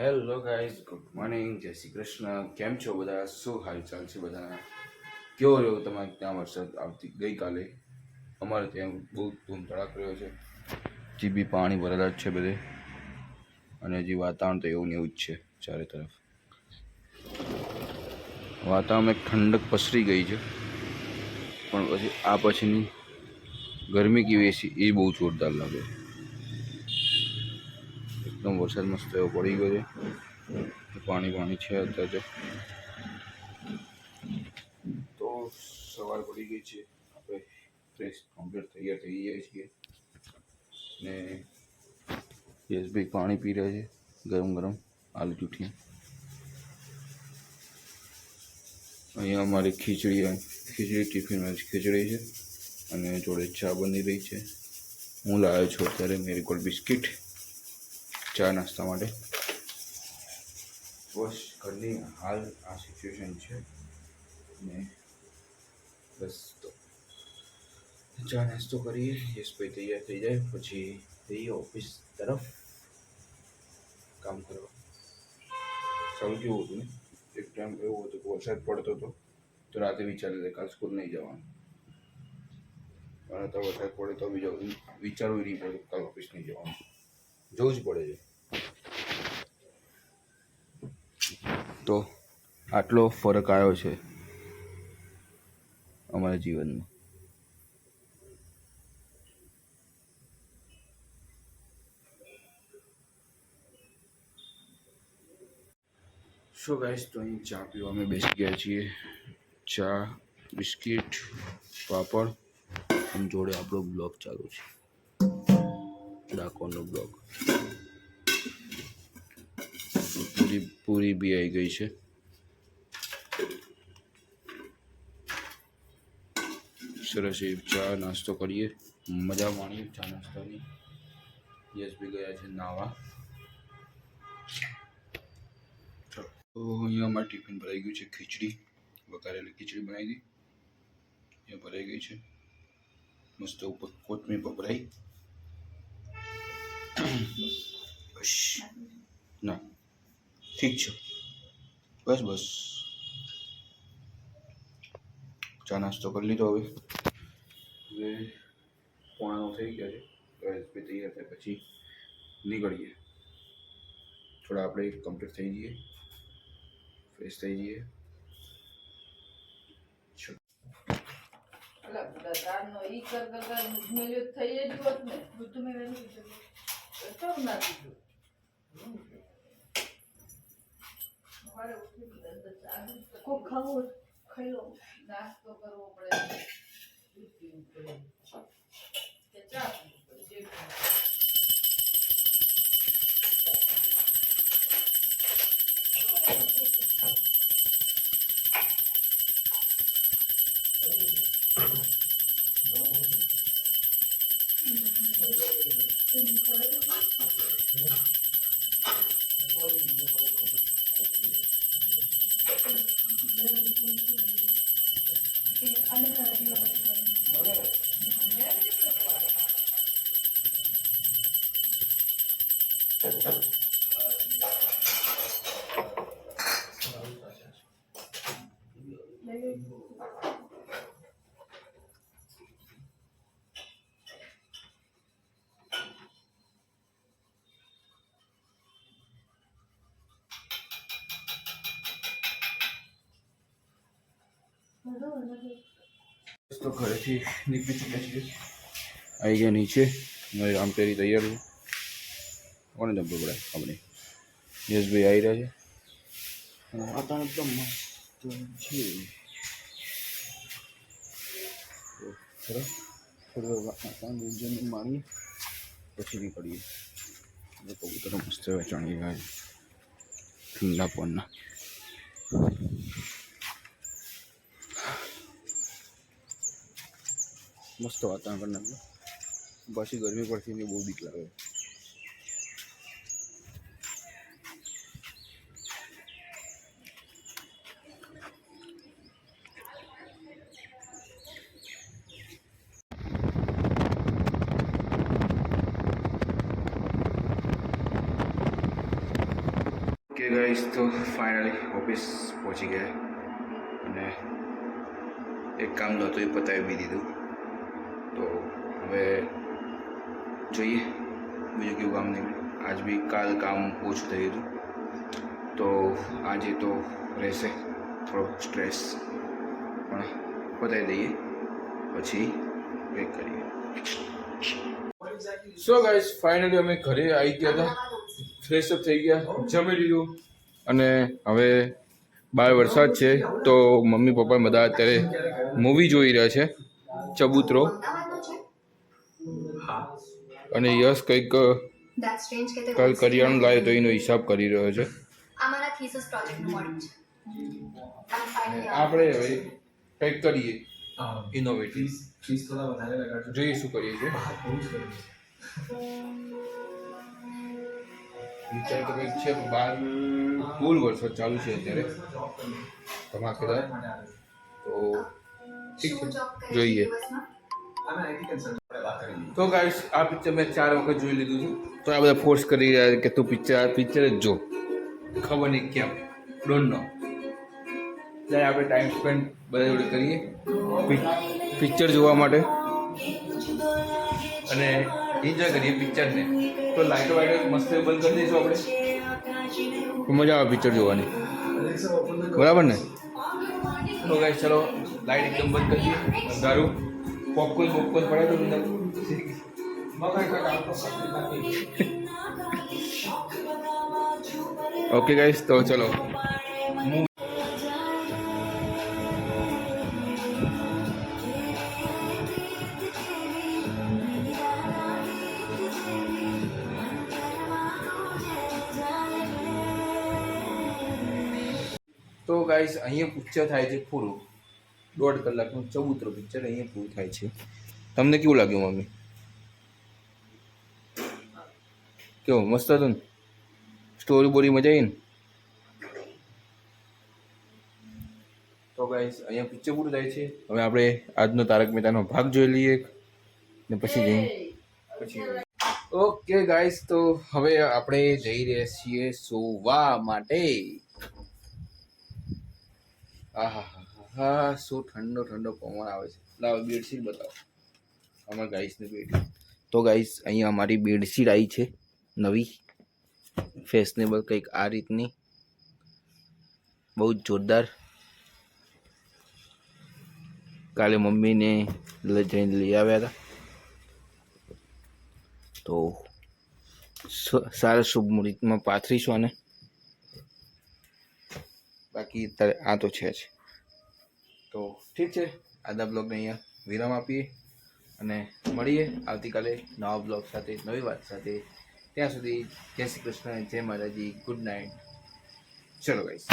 Hello guys good morning જય શ્રી કૃષ્ણ. કેમ છો બધા? શું હાલચાલ છે બધાના? કેવો રહ્યો તમારે ત્યાં વરસાદ આવતી ગઈકાલે? અમારે ત્યાં બહુ ધૂમધડાક રહ્યો છે. હજી બી પાણી ભરેલા જ છે બધે. અને હજી વાતાવરણ તો એવું ને એવું જ છે ચારે તરફ. વાતાવરણમાં એક ઠંડક પસરી ગઈ છે. પણ પછી આ પછીની ગરમી કેવી છે એ બહુ જોરદાર લાગે. એકદમ વરસાદ મસ્ત એવો પડી ગયો છે. પાણી પાણી છે અત્યારે તો. સવાર પડી ગઈ છે. આપણે ફ્રેશ કમ્પ્લીટ તૈયાર થઈ ગયા છીએ. ને યશભાઈ પાણી પી રહ્યા છે, ગરમ ગરમ આલુ ચૂઠી. અહીંયા અમારી ખીચડી ખીચડી ટિફિનમાં જ ખીચડી છે. અને જોડે ચા બની રહી છે. હું લાવ્યો છું અત્યારે, મેરી ગોલ્ડ બિસ્કિટ. ચા નાસ્તા માટે બસ ઘરની હાલ આ સિચ્યુએશન છે ને બસ તો ચા નાસ્તો કરીએ યશભાઈ તૈયાર થઈ જાય પછી જઈએ ઓફિસ તરફ કામ કરવા સારું કેવું હતું ને એક ટાઈમ એવું હતું કે વરસાદ પડતો હતો તો રાતે વિચારી લે કાલ સ્કૂલ નહીં જવાનું પણ તો વરસાદ પડે તો બી જવું વિચારવું નહીં પડે કાલ ઓફિસ નહીં જવાનું જવું જ પડે છે તો આટલો ફરક આવ્યો છે અમારા જીવનમાં. સો ગાઈસ તો અહીં ચા પીવા અમે બેસી ગયા છીએ. ચા, બિસ્કિટ, પાપડ, અને જોડે આપણો બ્લોગ ચાલુ છે. ડાકોરનો બ્લોગ. પૂરી પૂરી બી આવી ગઈ છે સરસ એવી ચા નાસ્તો કરીએ મજા માણીએ ચા નાસ્તાની યસ બી ગયા છે નાવા તો અહીંયા અમારે ટિફિન ભરાઈ ગયું છે ખીચડી વઘારેલી ખીચડી બનાવી દી અહીંયા ભરાઈ ગઈ છે મસ્ત ઉપર કોથમીર પપરાઈ બસ ના ઠીક છે. બસ બસ. ચા નાસ્તો કરી લીધો હવે. હવે પોણાનો થઈ ગયા છે. હવે તૈયાર થાય પછી નીકળીએ. થોડા આપણે કમ્પ્લીટ થઈ જઈએ. ફ્રેશ થઈ જઈએ. તારનો ઈ કર કરતા મુજમેલ્યો થઈ જ હોત ને. તો મેં વેલું કીધું. કેમ ના કીધું. સવારે ઉઠી અંદર ચા દૂધ તો કોક ખાવું હોય તો ખાઈ લો નાસ્તો કરવો પડે દૂધ પીવું પડે કે ચા પીવું પડે જે ખાવું. તો ઘરેથી નીકળી ચૂક્યા છીએ આવી ગયા નીચે મારી રામટેરી તૈયાર છે કોને ધબ્બો પડાય આપણે યશભાઈ આવી રહ્યા છે અને વાતાવરણ એકદમ મસ્ત છે તો ચલો થોડું વાતાવરણ જમીન માણીએ પછી નીકળીએ એટલે કબૂતરો મસ્ત એવા ચણી ગયા છે ઠંડા પવનના મસ્ત વાતાવરણ પછી ગરમી પડતી ને બહુ બીક લાગે. કે ગાઈસ તો ફાઇનલી ઓફિસ પહોંચી ગયા. અને એક કામ નહોતું, એ પતાવી બી દીધું. હવે જોઈએ. બીજું કેવું કામ નીકળ્યું આજ બી કાલ કામ ઓછું થયું હતું. તો આજે તો રહેશે થોડો સ્ટ્રેસ. પણ બતાવી દઈએ. પછી પેક કરીએ. સો ગાઈસ ફાઇનલી અમે ઘરે આવી ગયા હતા. ફ્રેશ અપ થઈ ગયા. જમી લીધું. અને હવે બહાર વરસાદ છે. તો મમ્મી પપ્પા બધા અત્યારે મૂવી જોઈ રહ્યા છે. ચબૂતરો. અને યશ કંઈક That's strange કે તે કાલ કરિયાણું લાવ્યો તો એનો હિસાબ કરી રહ્યો છે. આપણે હવે કંઈક કરીએ. ઇનોવેટિવ ફીસ ફીસ થોડા વધારે લગાડજો. જોઈએ શું કરીએ છીએ. વિચાર તો કંઈક છે બાર બહાર ફૂલ વરસાદ ચાલુ છે અત્યારે. ધમાકેદાર. તો ઠીક છે જોઈએ. તો ગાઈસ આ પિક્ચર મેં ચાર વખત જોઈ લીધું છું. તો આ બધા ફોર્સ કરી રહ્યા કે તું પિક્ચર આ પિક્ચર જ જો. ખબર નહીં કેમ. ડોન્ટ નો ત્યારે આપણે ટાઈમ સ્પેન્ડ બધા જોડે કરીએ. પિક્ચર જોવા માટે. અને એન્જોય કરીએ પિક્ચરને તો લાઈટો વાઈટો મસ્ત બંધ કરી દઈશું આપણે. મજા આવે પિક્ચર જોવાની. બરાબર ને? તો ગાઈસ ચલો લાઈટ એકદમ બંધ કરીએ અંધારું. પોપકોર્ન પોપકોર્ન પડે તો અંદર. ઓકે ગાઈસ તો ચલો તો ગાઈસ અહીંયા પિક્ચર થાય છે પૂરું દોઢ કલાકનું ચૌદ પિક્ચર અહીંયા પૂરું થાય છે તમને કેવું લાગ્યું, મમ્મી? કેવું મસ્ત હતું ને? સ્ટોરી બોરી મજા આવી ને? તો ગાઈસ અહીંયા પિક્ચર પૂરું થાય છે. હવે આપણે આજનો તારક મહેતાનો ભાગ જોઈ લઈએ ને પછી જઈએ. પછી ઓકે ગાઈસ તો હવે આપણે જઈ રહ્યા છીએ સોવા માટે. આહા હા શું ઠંડો ઠંડો પવન આવે છે. લાવો બેડશીટ બતાવો. અમારા ગાઈસની બેડ તો ગાઈસ અહીંયા અમારી બેડશીટ આવી છે. નવી ફેશનેબલ કંઈક આ રીતની. બહુ જ જોરદાર. કાલે મમ્મીને લઈ જઈને લઈ આવ્યા હતા. તો સારા શુભ મુહૂર્તમાં પાથરીશું અને બાકી આ તો છે જ. તો ઠીક છે આદા બ્લોગને અહીંયા વિરામ આપીએ અને મળીએ આવતીકાલે નવા બ્લોગ સાથે, નવી વાત સાથે. ત્યાં સુધી જય શ્રી કૃષ્ણ જય માતાજી ગુડ નાઇટ. ચલો ગાઈસ